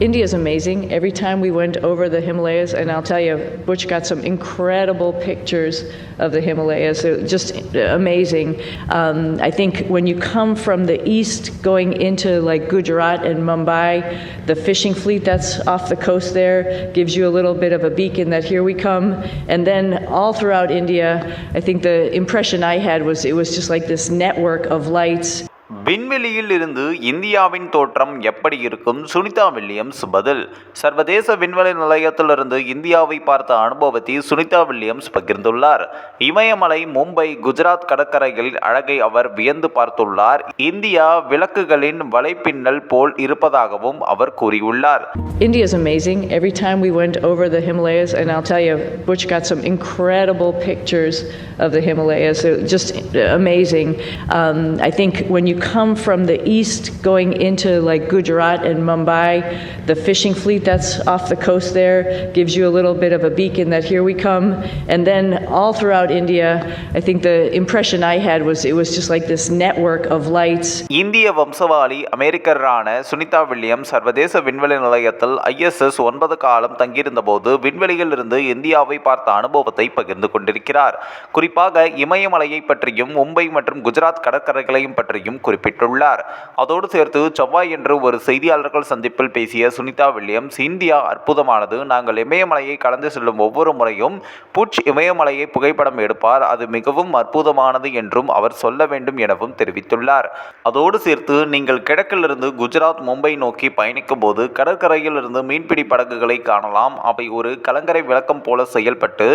India is amazing. Every time we went over the Himalayas, and I'll tell you, Butch got some incredible pictures of the Himalayas. Was just amazing. Um, I think when you come from the east going into like Gujarat and Mumbai, the fishing fleet that's off the coast there gives you a little bit of a beacon that here we come. And then all throughout India, I think the impression I had was it was just like this network of lights. விண்வெளியில் இருந்து இந்தியாவின் தோற்றம் எப்படி இருக்கும் Sunita Williams பதில் சர்வதேச விண்வெளி நிலையத்திலிருந்து இந்தியாவை பார்த்த அனுபவத்தை சுனிதா வில்லியம்ஸ் பகிர்ந்துள்ளார் இமயமலை மும்பை குஜராத் கடற்கரைகளின் அழகை அவர் வியந்து பார்த்துள்ளார் இந்தியா விளக்குகளின் வலைப்பின்னல் போல் இருப்பதாகவும் அவர் கூறியுள்ளார் India is amazing. Every time we went over the Himalayas, and I'll tell you, Butch got some incredible pictures of the Himalayas. Just amazing. Um, I think when you come from the east going into like Gujarat and Mumbai, the fishing fleet that's off the coast there gives you a little bit of a beacon that here we come. And then all throughout India, I think the impression I had was it was just like this network of lights. இந்திய வம்சவாளி அமெரிக்கரான Sunita William சர்வதேச விண்வெளி நிலையத்தில் ISS ஒன்பது காலம் தங்கியிருந்தபோது விண்வெளியில் இருந்து இந்தியாவை பார்த்த அனுபவத்தை பகிர்ந்து கொண்டிருக்கிறார் குறிப்பாக இமயமலையை பற்றியும் மும்பை மற்றும் குஜராத் கடற்கரைகளையும் பற்றியும் குறிப்பிட்டார் குறிப்பிட்டுள்ளார். அதோடு சேர்த்து செவ்வாய் என்று ஒரு செய்தியாளர்கள் சந்திப்பில் பேசிய சுனிதா வில்லியம்ஸ் இந்தியா அற்புதமானது. நாங்கள் இமயமலையை கடந்து செல்லும் ஒவ்வொரு முறையும் புட்ச் இமயமலையை புகைப்படம் எடுப்பார். அது மிகவும் அற்புதமானது என்றும் அவர் சொல்ல வேண்டும் எனவும் தெரிவித்துள்ளார். அதோடு சேர்த்து நீங்கள் கிழக்கிலிருந்து குஜராத் மும்பை நோக்கி பயணிக்கும் போது கடற்கரையில் இருந்து மீன்பிடி படகுகளை காணலாம். அவை ஒரு கலங்கரை விளக்கம் போல செயல்பட்டு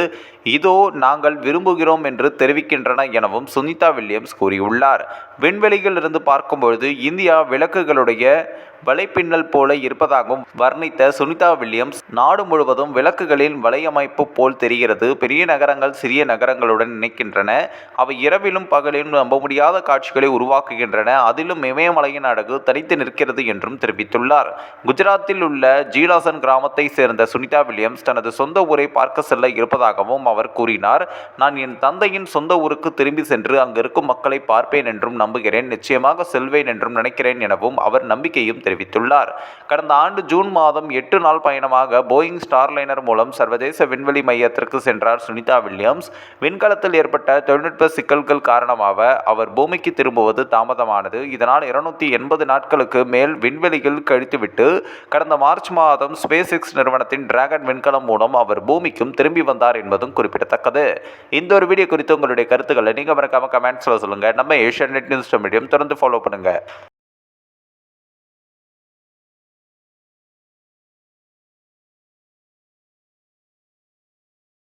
இதோ நாங்கள் விரும்புகிறோம் என்று தெரிவிக்கின்றன எனவும் சுனிதா வில்லியம்ஸ் கூறியுள்ளார். விண்வெளியில் இருந்து பார்க்கும்பொழுது இந்தியா விளக்குகளுடைய வலைப்பின்னல் போல இருப்பதாகவும் வர்ணித்த சுனிதா வில்லியம்ஸ் நாடு முழுவதும் விளக்குகளின் வலையமைப்பு போல் தெரிகிறது. பெரிய நகரங்கள் சிறிய நகரங்களுடன் இணைக்கின்றன. அவை இரவிலும் பகலிலும் நம்ப முடியாத காட்சிகளை உருவாக்குகின்றன. அதிலும் இமயமலையின் அழகு தனித்து நிற்கிறது என்றும் தெரிவித்துள்ளார். குஜராத்தில் உள்ள ஜீலாசன் கிராமத்தை சேர்ந்த சுனிதா வில்லியம்ஸ் தனது சொந்த ஊரை பார்க்க செல்ல இருப்பதாகவும் அவர் கூறினார். நான் என் தந்தையின் சொந்த ஊருக்கு திரும்பி சென்று அங்கிருக்கும் மக்களை பார்ப்பேன் என்றும் நம்புகிறேன். நிச்சயமாக செல்வேன் என்றும் நினைக்கிறேன் எனவும் அவர் நம்பிக்கையும் தெரிவித்துள்ளார். கடந்த ஆண்டு ஜூன் மாதம் எட்டு நாள் பயணமாக போயிங் ஸ்டார்லைனர் மூலம் சர்வதேச விண்வெளி மையத்திற்கு சென்றார் சுனிதா வில்லியம்ஸ். விண்கலத்தில் ஏற்பட்ட தொழில்நுட்ப சிக்கல்கள் காரணமாக அவர் பூமிக்கு திரும்புவது தாமதமானது. இதனால் இருநூத்தி எண்பது நாட்களுக்கு மேல் விண்வெளியில் கழித்துவிட்டு கடந்த மார்ச் மாதம் ஸ்பேஸ் எக்ஸ் நிறுவனத்தின் டிராகன் விண்கலம் மூலம் அவர் பூமிக்கும் திரும்பி வந்தார் என்பதும் குறிப்பிடத்தக்கது. இந்த ஒரு வீடியோ குறித்து உங்களுடைய கருத்துக்களை நீங்கள் மறக்காம கமெண்ட்ஸில் சொல்லுங்கள் நம்ம ஏஷியன் நெட் நியூஸ் மீடியம் தொடர்ந்து ஃபாலோ பண்ணுங்கள்